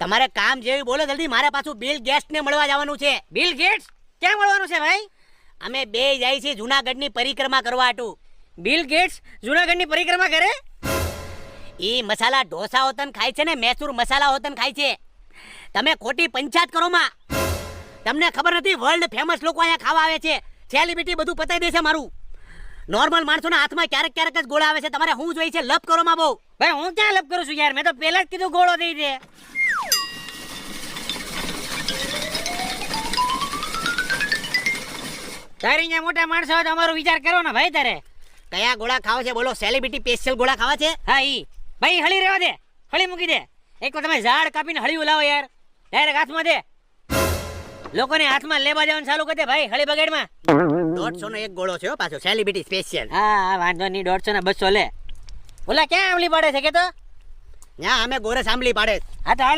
તમારે કામ જેવી બોલો જલ્દી મારે પાછું બિલ ગેસ્ટ ને મળવા જવાનું છે. બિલ ગેટ્સ ક્યાં મળવાનું છે ભાઈ? અમે બે જાય છે જુનાગઢની પરિક્રમા કરવા હતું બિલ ગેટ્સ જુનાગઢની પરિક્રમા કરે? એ મસાલા ઢોસા હોતન ખાય છે ને મૈસૂર મસાલા હોતન ખાય છે. તમે ખોટી પંચાયત કરો માં. તમને ખબર નથી વર્લ્ડ ફેમસ લોકો અહીંયા ખાવા આવે છે. સેલિબ્રિટી બધું પતાવી દે છે મારું. નોર્મલ માણસોના હાથમાં ક્યારેક ક્યારેક જ ગોળા આવે છે. તમારે શું જોઈએ છે? લપ કરો માં બહુ. ભાઈ હું ક્યાં લપ કરું છું યાર? મેં તો પહેલા જ કીધું ગોળો દઈ દે. તારી અહીંયા મોટા માણસો હોય તો અમારો વિચાર કરો ને ભાઈ તારે. કયા ગોળા ખાવા છે બોલો? સેલિબ્રિટી સ્પેશિયલ ગોળા ખાવા છે? હા ઈ. ભાઈ હળી રહેવા દે. હળી મૂકી દે. એક તમે ઝાડ કાપીને હળી ઉલાવો યાર. ડાયરેક્ટ હાથમાં દે. લોકોને હાથમાં લેવા જવાનું ચાલુ કરી દે ભાઈ હળી બગેડમાં. દોઢસો નો એક ગોળો છે પાછો સેલિબ્રિટી સ્પેશિયલ હા હા વાંધો નહીં દોઢસો ને બસો લે. ઓલા ક્યાં આંબલી પાડે છે કે તો? ના અમે ગોરે સાંભળી પાડે. હા તો